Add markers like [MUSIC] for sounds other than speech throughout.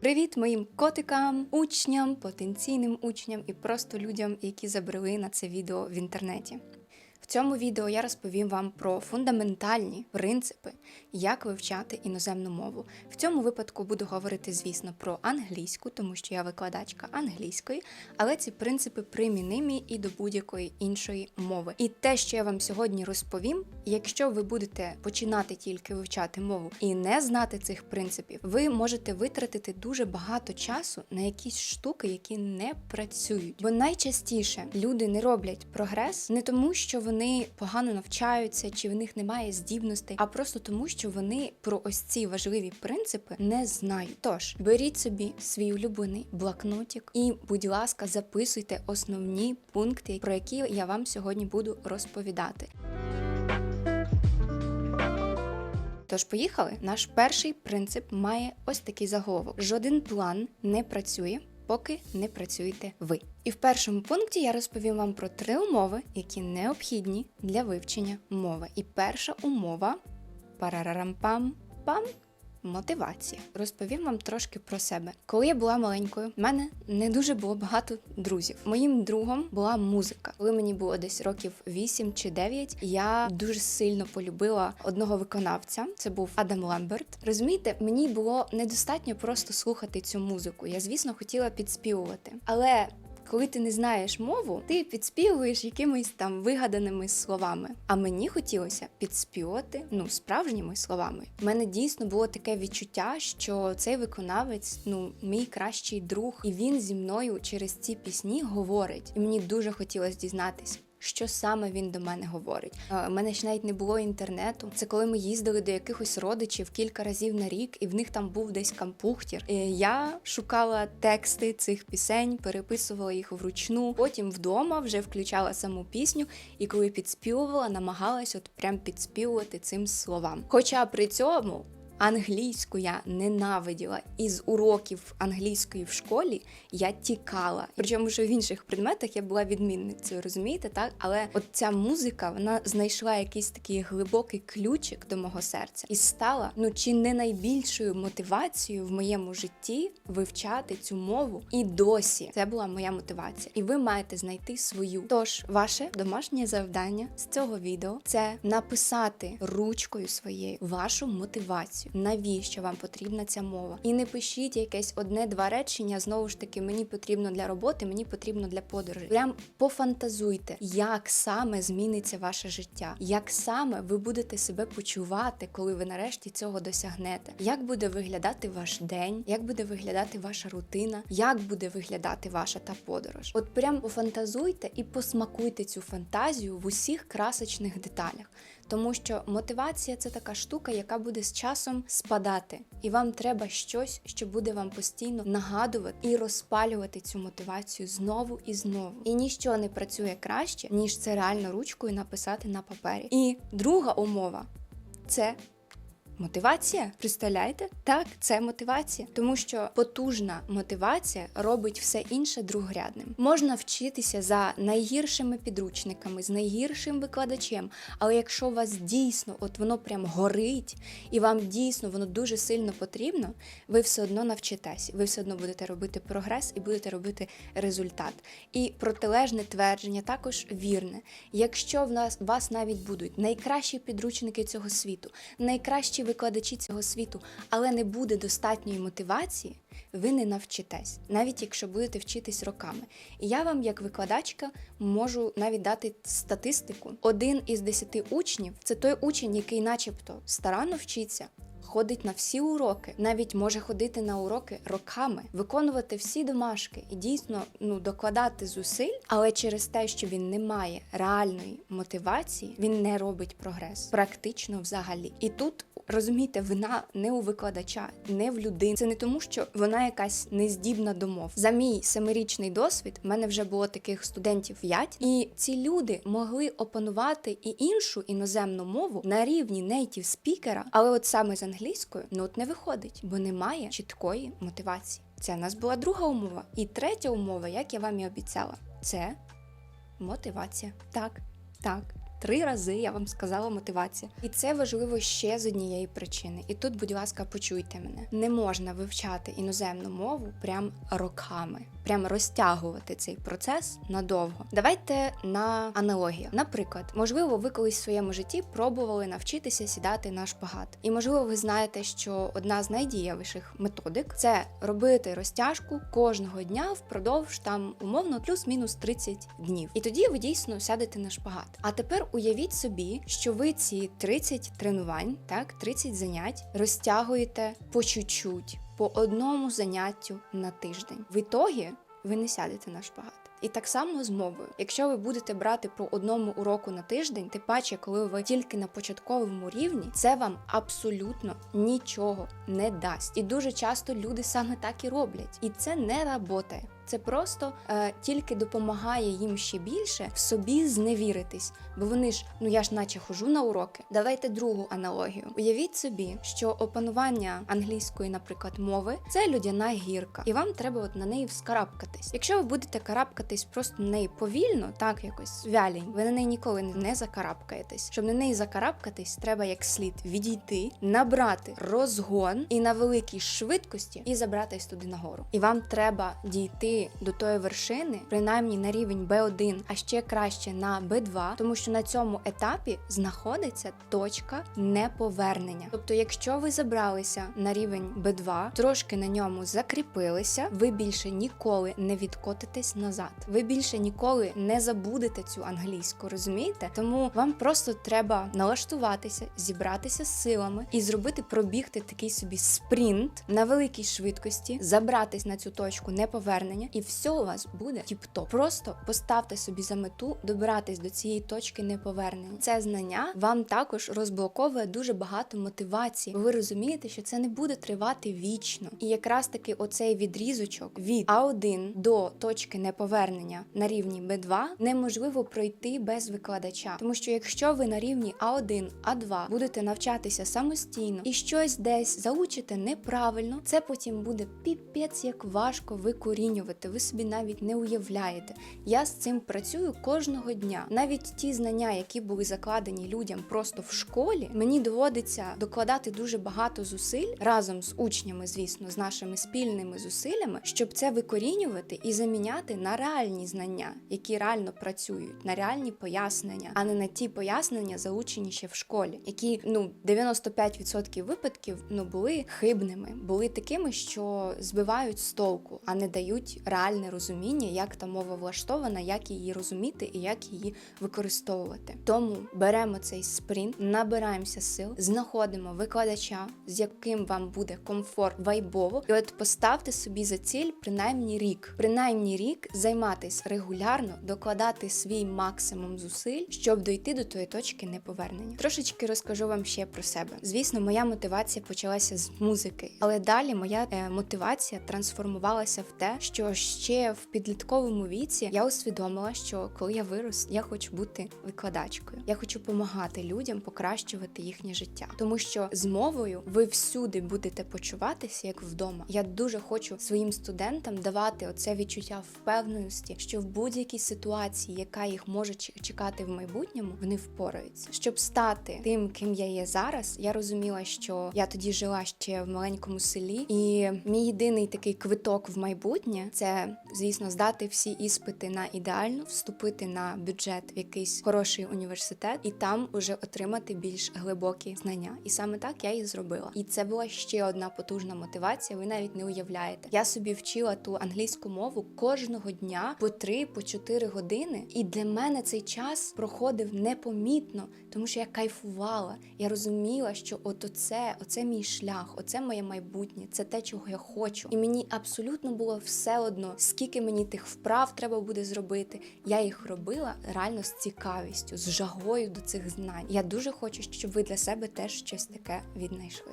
Привіт моїм котикам, учням, потенційним учням і просто людям, які забрели на це відео в інтернеті. Цьому відео я розповім вам про фундаментальні принципи, як вивчати іноземну мову. В цьому випадку буду говорити, звісно, про англійську, тому що я викладачка англійської, але ці принципи примінимі і до будь-якої іншої мови. І те, що я вам сьогодні розповім, якщо ви будете починати тільки вивчати мову і не знати цих принципів, ви можете витратити дуже багато часу на якісь штуки, які не працюють. Бо найчастіше люди не роблять прогрес не тому, що вони погано навчаються, чи в них немає здібностей, а просто тому, що вони про ось ці важливі принципи не знають. Тож беріть собі свій улюблений блокнотик і, будь ласка, записуйте основні пункти, про які я вам сьогодні буду розповідати. Тож поїхали. Наш перший принцип має ось такий заголовок: жоден план не працює. Поки не працюєте ви. І в першому пункті я розповім вам про три умови, які необхідні для вивчення мови. І перша умова парарарампам-пам Мотивація. Розповім вам трошки про себе. Коли я була маленькою, в мене не дуже було багато друзів. Моїм другом була музика. Коли мені було десь років 8 чи 9, я дуже сильно полюбила одного виконавця. Це був Адам Лемберт. Розумієте, мені було недостатньо просто слухати цю музику. Я, звісно, хотіла підспівувати. Але коли ти не знаєш мову, ти підспівуєш якимись там вигаданими словами. А мені хотілося підспівати ну справжніми словами. У мене дійсно було таке відчуття, що цей виконавець, ну мій кращий друг, і він зі мною через ці пісні говорить. І мені дуже хотілося дізнатись що саме він до мене говорить. У мене ще навіть не було інтернету. Це коли ми їздили до якихось родичів кілька разів на рік, і в них там був десь кампухтір. Я шукала тексти цих пісень, переписувала їх вручну. Потім вдома вже включала саму пісню, і коли підспівувала, намагалась от прям підспівувати цим словам. Хоча при цьому. Англійську я ненавиділа. Із уроків англійської в школі я тікала. Причому що в інших предметах я була відмінницею, розумієте, так? Але от ця музика вона знайшла якийсь такий глибокий ключик до мого серця і стала ну чи не найбільшою мотивацією в моєму житті вивчати цю мову. І досі це була моя мотивація. І ви маєте знайти свою. Тож, ваше домашнє завдання з цього відео це написати ручкою своєю вашу мотивацію навіщо вам потрібна ця мова. І не пишіть якесь одне-два речення. Знову ж таки, мені потрібно для роботи, мені потрібно для подорожі. Прям пофантазуйте, як саме зміниться ваше життя, як саме ви будете себе почувати, коли ви нарешті цього досягнете. Як буде виглядати ваш день, як буде виглядати ваша рутина, як буде виглядати ваша та подорож. От прям пофантазуйте і посмакуйте цю фантазію в усіх красочних деталях тому що мотивація це така штука, яка буде з часом спадати, і вам треба щось, що буде вам постійно нагадувати і розпалювати цю мотивацію знову і знову. І ніщо не працює краще, ніж це реально ручкою написати на папері. І друга умова це Мотивація, представляєте? Так, це мотивація, тому що потужна мотивація робить все інше другорядним. Можна вчитися за найгіршими підручниками, з найгіршим викладачем, але якщо у вас дійсно от воно прям горить, і вам дійсно воно дуже сильно потрібно, ви все одно навчитесь, ви все одно будете робити прогрес і будете робити результат. І протилежне твердження також вірне. Якщо в нас вас навіть будуть найкращі підручники цього світу, найкращі викладачі цього світу, але не буде достатньої мотивації, ви не навчитесь, навіть якщо будете вчитись роками. І я вам, як викладачка, можу навіть дати статистику: один із десяти учнів це той учень, який, начебто, старанно вчиться, ходить на всі уроки, навіть може ходити на уроки роками, виконувати всі домашки і дійсно ну докладати зусиль, але через те, що він не має реальної мотивації, він не робить прогрес, практично взагалі. І тут розумієте, вина не у викладача, не в людини. Це не тому, що вона якась нездібна до мов. За мій семирічний досвід в мене вже було таких студентів 5, і ці люди могли опанувати і іншу іноземну мову на рівні нейтів спікера, але от саме з англійською ну от не виходить, бо немає чіткої мотивації. Це в нас була друга умова. І третя умова, як я вам і обіцяла, це мотивація. Так, так. Три рази я вам сказала мотивація. І це важливо ще з однієї причини. І тут, будь ласка, почуйте мене. Не можна вивчати іноземну мову прям роками, прям розтягувати цей процес надовго. Давайте на аналогію. Наприклад, можливо, ви колись в своєму житті пробували навчитися сідати на шпагат. І можливо, ви знаєте, що одна з найдієвіших методик це робити розтяжку кожного дня впродовж там умовно плюс-мінус 30 днів. І тоді ви дійсно сядете на шпагат. А тепер уявіть собі, що ви ці 30 тренувань, так 30 занять розтягуєте по чуть-чуть, по одному заняттю на тиждень. В ітогі ви не сядете на шпагат. І так само з мовою. Якщо ви будете брати по одному уроку на тиждень, тим паче, коли ви тільки на початковому рівні, це вам абсолютно нічого не дасть. І дуже часто люди саме так і роблять. І це не работає. Це просто е, тільки допомагає їм ще більше в собі зневіритись, бо вони ж, ну я ж наче хожу на уроки. Давайте другу аналогію. Уявіть собі, що опанування англійської, наприклад, мови це людяна гірка, і вам треба от на неї вскарабкатись. Якщо ви будете карабкатись просто на неї повільно, так якось вялінь, ви на неї ніколи не закарабкаєтесь. Щоб на неї закарабкатись, треба як слід відійти, набрати розгон і на великій швидкості і забратись туди нагору. І вам треба дійти до тої вершини, принаймні на рівень B1, а ще краще на B2, тому що на цьому етапі знаходиться точка неповернення. Тобто, якщо ви забралися на рівень B2, трошки на ньому закріпилися, ви більше ніколи не відкотитесь назад. Ви більше ніколи не забудете цю англійську, розумієте? Тому вам просто треба налаштуватися, зібратися з силами і зробити пробігти такий собі спринт на великій швидкості, забратись на цю точку неповернення, і все у вас буде тіп-топ. Просто поставте собі за мету добиратись до цієї точки неповернення. Це знання вам також розблоковує дуже багато мотивації. Бо ви розумієте, що це не буде тривати вічно. І якраз таки оцей відрізочок від А1 до точки неповернення на рівні Б2 неможливо пройти без викладача. Тому що якщо ви на рівні А1, А2 будете навчатися самостійно і щось десь заучите неправильно, це потім буде піпець як важко викорінювати. Ви собі навіть не уявляєте. Я з цим працюю кожного дня. Навіть ті знання, які були закладені людям просто в школі, мені доводиться докладати дуже багато зусиль разом з учнями, звісно, з нашими спільними зусиллями, щоб це викорінювати і заміняти на реальні знання, які реально працюють, на реальні пояснення, а не на ті пояснення, заучені ще в школі, які ну 95% випадків ну були хибними, були такими, що збивають з толку, а не дають реальне розуміння, як та мова влаштована, як її розуміти і як її використовувати. Тому беремо цей спринт, набираємося сил, знаходимо викладача, з яким вам буде комфорт вайбово, і от поставте собі за ціль принаймні рік. Принаймні рік займатись регулярно, докладати свій максимум зусиль, щоб дойти до тої точки неповернення. Трошечки розкажу вам ще про себе. Звісно, моя мотивація почалася з музики, але далі моя е, мотивація трансформувалася в те, що ще в підлітковому віці я усвідомила, що коли я вирос, я хочу бути викладачкою. Я хочу допомагати людям покращувати їхнє життя, тому що з мовою ви всюди будете почуватися як вдома. Я дуже хочу своїм студентам давати оце відчуття впевненості, що в будь-якій ситуації, яка їх може чекати в майбутньому, вони впораються. Щоб стати тим, ким я є зараз, я розуміла, що я тоді жила ще в маленькому селі, і мій єдиний такий квиток в майбутнє це, звісно, здати всі іспити на ідеально, вступити на бюджет в якийсь хороший університет і там уже отримати більш глибокі знання. І саме так я і зробила. І це була ще одна потужна мотивація. Ви навіть не уявляєте. Я собі вчила ту англійську мову кожного дня по 3 по 4 години. І для мене цей час проходив непомітно, тому що я кайфувала. Я розуміла, що от оце, оце мій шлях, оце моє майбутнє, це те, чого я хочу. І мені абсолютно було все одно, скільки мені тих вправ треба буде зробити. Я їх робила реально з цікавістю, з жагою до цих знань. Я дуже хочу, щоб ви для себе теж щось таке віднайшли.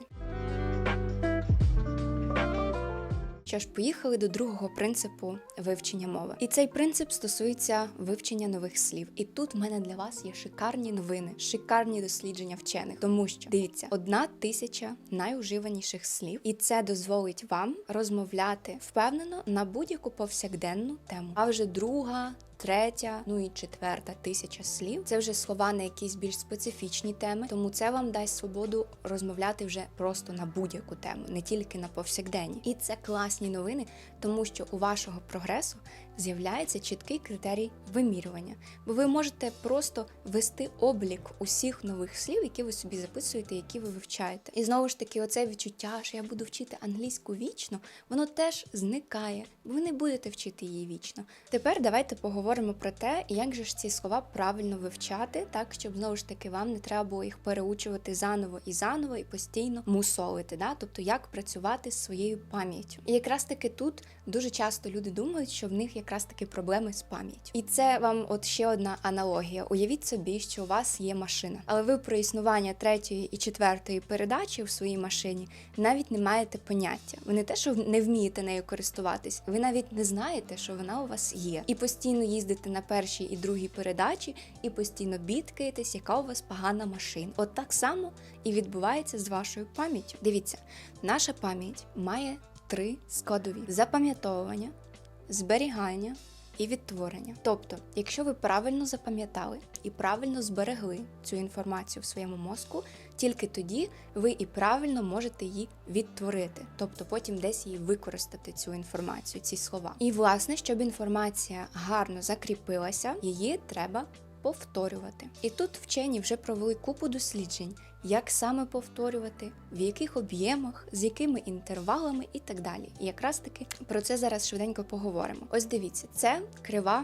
Що ж, поїхали до другого принципу вивчення мови. І цей принцип стосується вивчення нових слів. І тут в мене для вас є шикарні новини, шикарні дослідження вчених. Тому що дивіться, одна тисяча найуживаніших слів, і це дозволить вам розмовляти впевнено на будь-яку повсякденну тему. А вже друга. Третя, ну і четверта тисяча слів. Це вже слова на якісь більш специфічні теми, тому це вам дасть свободу розмовляти вже просто на будь-яку тему, не тільки на повсякденні. І це класні новини, тому що у вашого прогресу з'являється чіткий критерій вимірювання, бо ви можете просто вести облік усіх нових слів, які ви собі записуєте, які ви вивчаєте. І знову ж таки, оце відчуття, що я буду вчити англійську вічно, воно теж зникає. Ви не будете вчити її вічно. Тепер давайте поговоримо про те, як же ж ці слова правильно вивчати, так щоб знову ж таки вам не треба було їх переучувати заново і заново і постійно мусолити. Да? Тобто як працювати з своєю пам'яттю. І якраз таки тут дуже часто люди думають, що в них якраз таки проблеми з пам'яттю. І це вам от ще одна аналогія. Уявіть собі, що у вас є машина, але ви про існування третьої і четвертої передачі в своїй машині навіть не маєте поняття. Ви не те, що не вмієте нею користуватись, ви навіть не знаєте, що вона у вас є. І постійно їздите на першій і другій передачі, і постійно бідкаєтесь, яка у вас погана машина. От так само і відбувається з вашою пам'яттю. Дивіться, наша пам'ять має три складові: запам'ятовування, зберігання. І відтворення. Тобто, якщо ви правильно запам'ятали і правильно зберегли цю інформацію в своєму мозку, тільки тоді ви і правильно можете її відтворити, тобто потім десь її використати цю інформацію, ці слова. І власне, щоб інформація гарно закріпилася, її треба повторювати. І тут вчені вже провели купу досліджень, як саме повторювати, в яких об'ємах, з якими інтервалами і так далі. І якраз таки про це зараз швиденько поговоримо. Ось дивіться, це крива.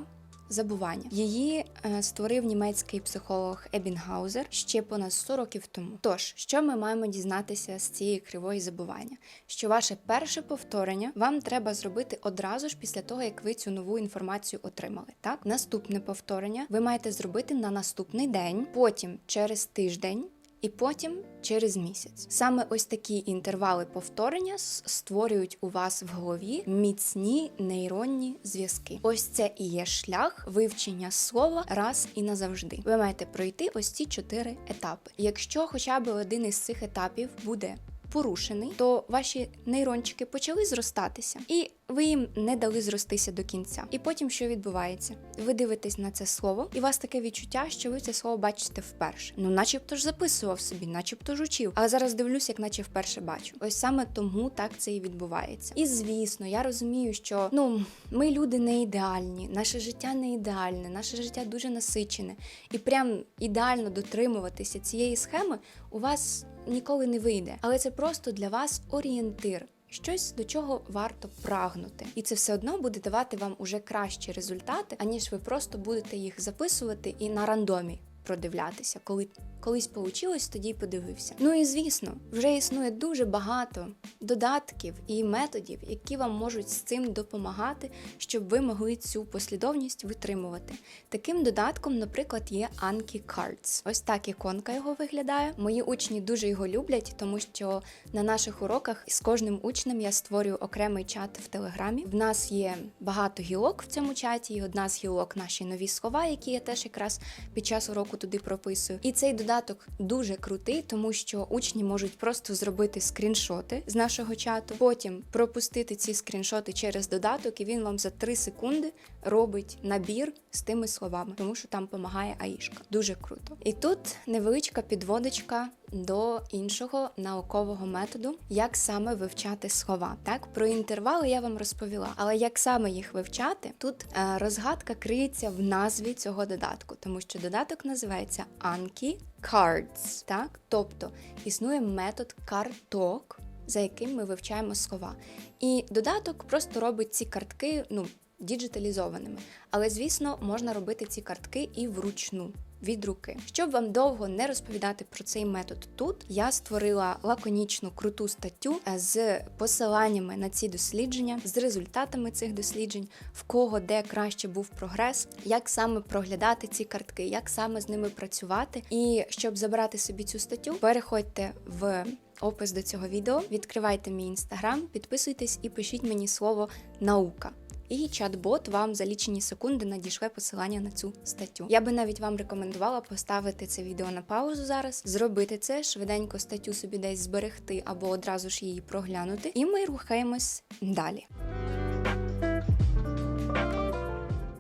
Забування її е, створив німецький психолог Ебінгаузер ще понад 100 років тому. Тож, що ми маємо дізнатися з цієї кривої забування? Що ваше перше повторення вам треба зробити одразу ж після того, як ви цю нову інформацію отримали. Так, наступне повторення ви маєте зробити на наступний день, потім через тиждень. І потім через місяць. Саме ось такі інтервали повторення створюють у вас в голові міцні нейронні зв'язки. Ось це і є шлях вивчення слова раз і назавжди. Ви маєте пройти ось ці чотири етапи. Якщо хоча б один із цих етапів буде порушений, то ваші нейрончики почали зростатися, і ви їм не дали зростися до кінця. І потім що відбувається? Ви дивитесь на це слово, і у вас таке відчуття, що ви це слово бачите вперше. Ну, начебто ж записував собі, начебто ж учив. Але зараз дивлюсь, як наче вперше бачу. Ось саме тому так це і відбувається. І звісно, я розумію, що ну ми люди не ідеальні, наше життя не ідеальне, наше життя дуже насичене, і прям ідеально дотримуватися цієї схеми у вас ніколи не вийде. Але це просто для вас орієнтир. Щось до чого варто прагнути, і це все одно буде давати вам уже кращі результати, аніж ви просто будете їх записувати і на рандомі продивлятися. Коли колись получилось, тоді й подивився. Ну і звісно, вже існує дуже багато додатків і методів, які вам можуть з цим допомагати, щоб ви могли цю послідовність витримувати. Таким додатком, наприклад, є Anki Cards. Ось так іконка його виглядає. Мої учні дуже його люблять, тому що на наших уроках з кожним учнем я створюю окремий чат в телеграмі. В нас є багато гілок в цьому чаті, і одна з гілок наші нові слова, які я теж якраз під час уроку туди прописую. І цей додаток дуже крутий, тому що учні можуть просто зробити скріншоти з нашого чату, потім пропустити ці скріншоти через додаток, і він вам за 3 секунди робить набір з тими словами, тому що там допомагає Аїшка. Дуже круто. І тут невеличка підводочка до іншого наукового методу, як саме вивчати слова. Так, про інтервали я вам розповіла, але як саме їх вивчати, тут е, розгадка криється в назві цього додатку, тому що додаток називається Anki Cards. Так, тобто існує метод карток, за яким ми вивчаємо слова. І додаток просто робить ці картки, ну. Діджиталізованими, але звісно, можна робити ці картки і вручну від руки. Щоб вам довго не розповідати про цей метод тут, я створила лаконічну круту статтю е, з посиланнями на ці дослідження, з результатами цих досліджень, в кого де краще був прогрес, як саме проглядати ці картки, як саме з ними працювати. І щоб забрати собі цю статтю, переходьте в. Опис до цього відео, відкривайте мій інстаграм, підписуйтесь і пишіть мені слово наука і чат-бот вам за лічені секунди надішле посилання на цю статтю. Я би навіть вам рекомендувала поставити це відео на паузу зараз, зробити це, швиденько статтю собі десь зберегти або одразу ж її проглянути, і ми рухаємось далі.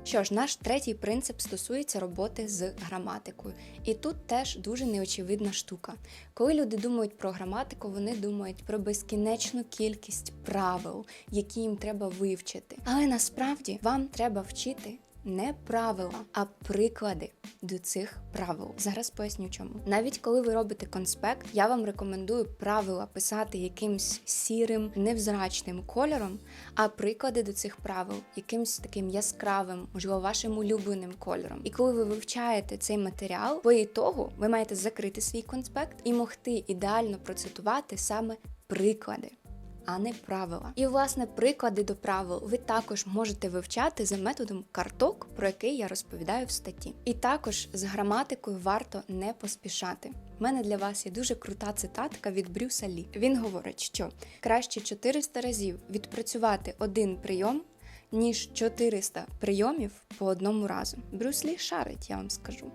Що ж, наш третій принцип стосується роботи з граматикою. І тут теж дуже неочевидна штука. Коли люди думають про граматику, вони думають про безкінечну кількість правил, які їм треба вивчити. Але насправді вам треба вчити не правила, а приклади до цих правил. Зараз поясню чому. Навіть коли ви робите конспект, я вам рекомендую правила писати якимсь сірим, невзрачним кольором, а приклади до цих правил якимсь таким яскравим, можливо, вашим улюбленим кольором. І коли ви вивчаєте цей матеріал, по ітогу ви маєте закрити свій конспект і могти ідеально процитувати саме приклади а не правила. І власне приклади до правил ви також можете вивчати за методом карток, про який я розповідаю в статті. І також з граматикою варто не поспішати. У мене для вас є дуже крута цитатка від Брюса Лі. Він говорить, що краще 400 разів відпрацювати один прийом. Ніж 400 прийомів по одному разу. Брюс Лі шарить, я вам скажу.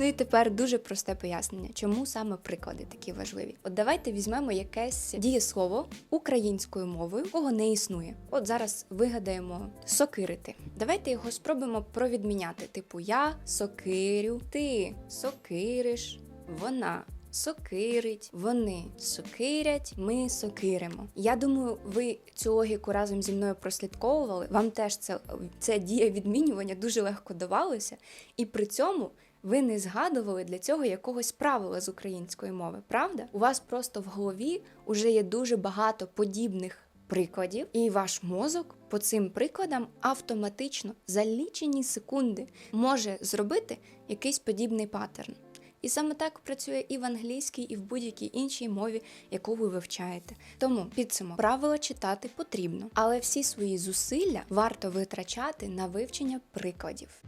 Ну і тепер дуже просте пояснення, чому саме приклади такі важливі. От давайте візьмемо якесь дієслово українською мовою, кого не існує. От зараз вигадаємо сокирити. Давайте його спробуємо провідміняти. Типу я сокирю, ти сокириш, вона. Сокирить, вони сокирять, ми сокиримо. Я думаю, ви цю логіку разом зі мною прослідковували. Вам теж це, це дія відмінювання дуже легко давалося, і при цьому ви не згадували для цього якогось правила з української мови, правда? У вас просто в голові вже є дуже багато подібних прикладів, і ваш мозок по цим прикладам автоматично за лічені секунди може зробити якийсь подібний паттерн. І саме так працює і в англійській, і в будь-якій іншій мові, яку ви вивчаєте. Тому підсумок правила читати потрібно, але всі свої зусилля варто витрачати на вивчення прикладів.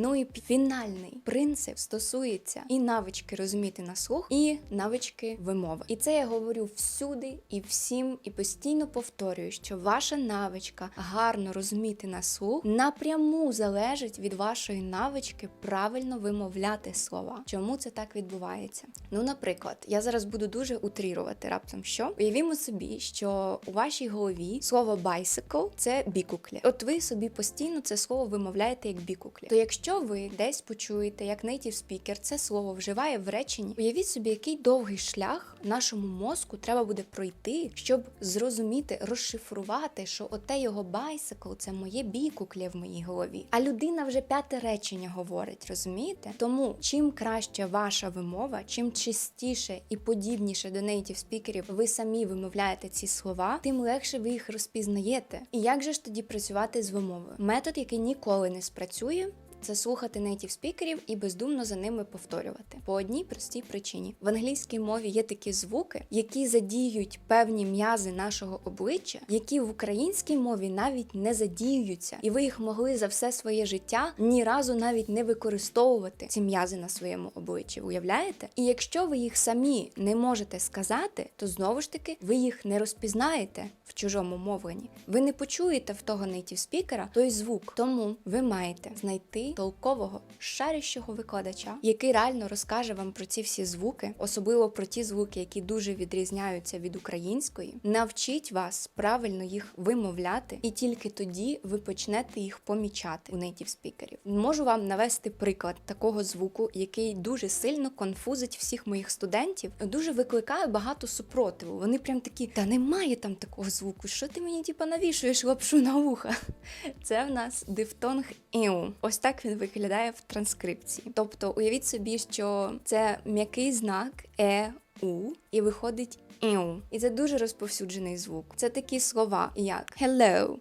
Ну і фінальний принцип стосується і навички розуміти на слух, і навички вимови. І це я говорю всюди і всім, і постійно повторюю, що ваша навичка гарно розуміти на слух напряму залежить від вашої навички правильно вимовляти слова. Чому це так відбувається? Ну, наприклад, я зараз буду дуже утрірувати раптом, що уявімо собі, що у вашій голові слово bicycle – це бікуклі. От ви собі постійно це слово вимовляєте як бікуклі. То якщо Якщо ви десь почуєте, як native speaker це слово вживає в реченні, уявіть собі, який довгий шлях нашому мозку треба буде пройти, щоб зрозуміти, розшифрувати, що оте його bicycle – це моє бікуклє в моїй голові. А людина вже п'яте речення говорить, розумієте? Тому чим краще ваша вимова, чим чистіше і подібніше до native спікерів ви самі вимовляєте ці слова, тим легше ви їх розпізнаєте. І як же ж тоді працювати з вимовою? Метод, який ніколи не спрацює це слухати нейтів спікерів і бездумно за ними повторювати. По одній простій причині в англійській мові є такі звуки, які задіюють певні м'язи нашого обличчя, які в українській мові навіть не задіюються, і ви їх могли за все своє життя ні разу навіть не використовувати ці м'язи на своєму обличчі. Уявляєте? І якщо ви їх самі не можете сказати, то знову ж таки ви їх не розпізнаєте в чужому мовленні. Ви не почуєте в того нейтів спікера той звук, тому ви маєте знайти толкового, шарящого викладача, який реально розкаже вам про ці всі звуки, особливо про ті звуки, які дуже відрізняються від української, навчить вас правильно їх вимовляти, і тільки тоді ви почнете їх помічати у нейтів спікерів. Можу вам навести приклад такого звуку, який дуже сильно конфузить всіх моїх студентів, дуже викликає багато супротиву. Вони прям такі, та немає там такого звуку. Що ти мені типа навішуєш лапшу на вуха? [LAUGHS] Це в нас дифтонг іу. Ось так він виглядає в транскрипції. Тобто, уявіть собі, що це м'який знак е, у, і виходить іу. І це дуже розповсюджений звук. Це такі слова, як hello,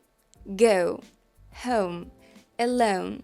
go, home, alone,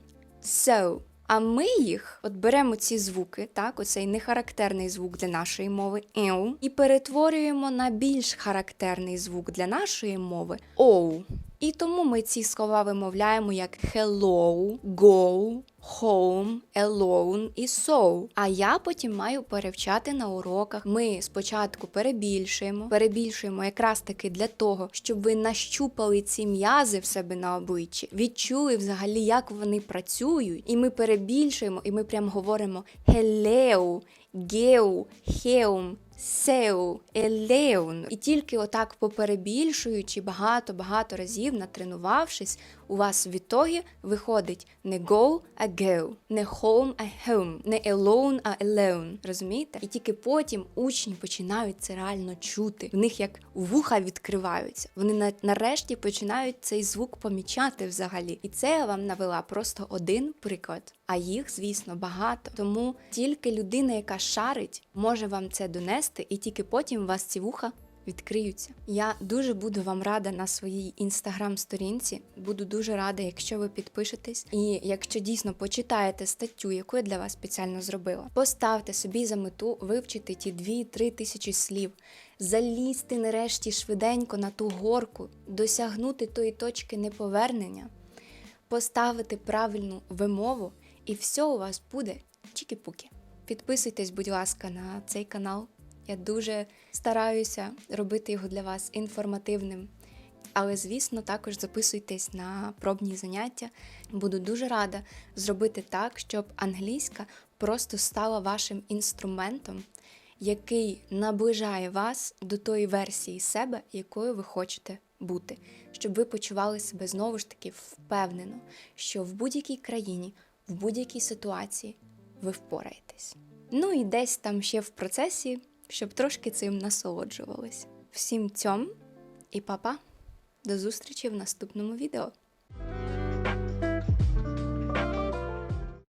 so. А ми їх от беремо ці звуки, так, оцей нехарактерний звук для нашої мови еу, і перетворюємо на більш характерний звук для нашої мови оу. І тому ми ці слова вимовляємо як hello, go, home, alone і so. А я потім маю перевчати на уроках. Ми спочатку перебільшуємо, перебільшуємо якраз таки для того, щоб ви нащупали ці м'язи в себе на обличчі, відчули взагалі, як вони працюють. І ми перебільшуємо, і ми прям говоримо hello, go, home, Сеу, елеун. І тільки отак поперебільшуючи багато-багато разів, натренувавшись, у вас в ітогі виходить не go, а go, не home, а home, не alone, а alone. Розумієте? І тільки потім учні починають це реально чути. В них як вуха відкриваються. Вони на- нарешті починають цей звук помічати взагалі. І це я вам навела просто один приклад. А їх, звісно, багато. Тому тільки людина, яка шарить, може вам це донести, і тільки потім вас ці вуха відкриються. Я дуже буду вам рада на своїй інстаграм-сторінці. Буду дуже рада, якщо ви підпишетесь. І якщо дійсно почитаєте статтю, яку я для вас спеціально зробила, поставте собі за мету вивчити ті 2-3 тисячі слів, залізти нарешті швиденько на ту горку, досягнути тої точки неповернення, поставити правильну вимову, і все у вас буде чікі-пуки. Підписуйтесь, будь ласка, на цей канал. Я дуже стараюся робити його для вас інформативним. Але, звісно, також записуйтесь на пробні заняття. Буду дуже рада зробити так, щоб англійська просто стала вашим інструментом, який наближає вас до тої версії себе, якою ви хочете бути, щоб ви почували себе знову ж таки впевнено, що в будь-якій країні, в будь-якій ситуації ви впораєтесь. Ну і десь там ще в процесі, щоб трошки цим насолоджувались. Всім цьом і па-па! До зустрічі в наступному відео.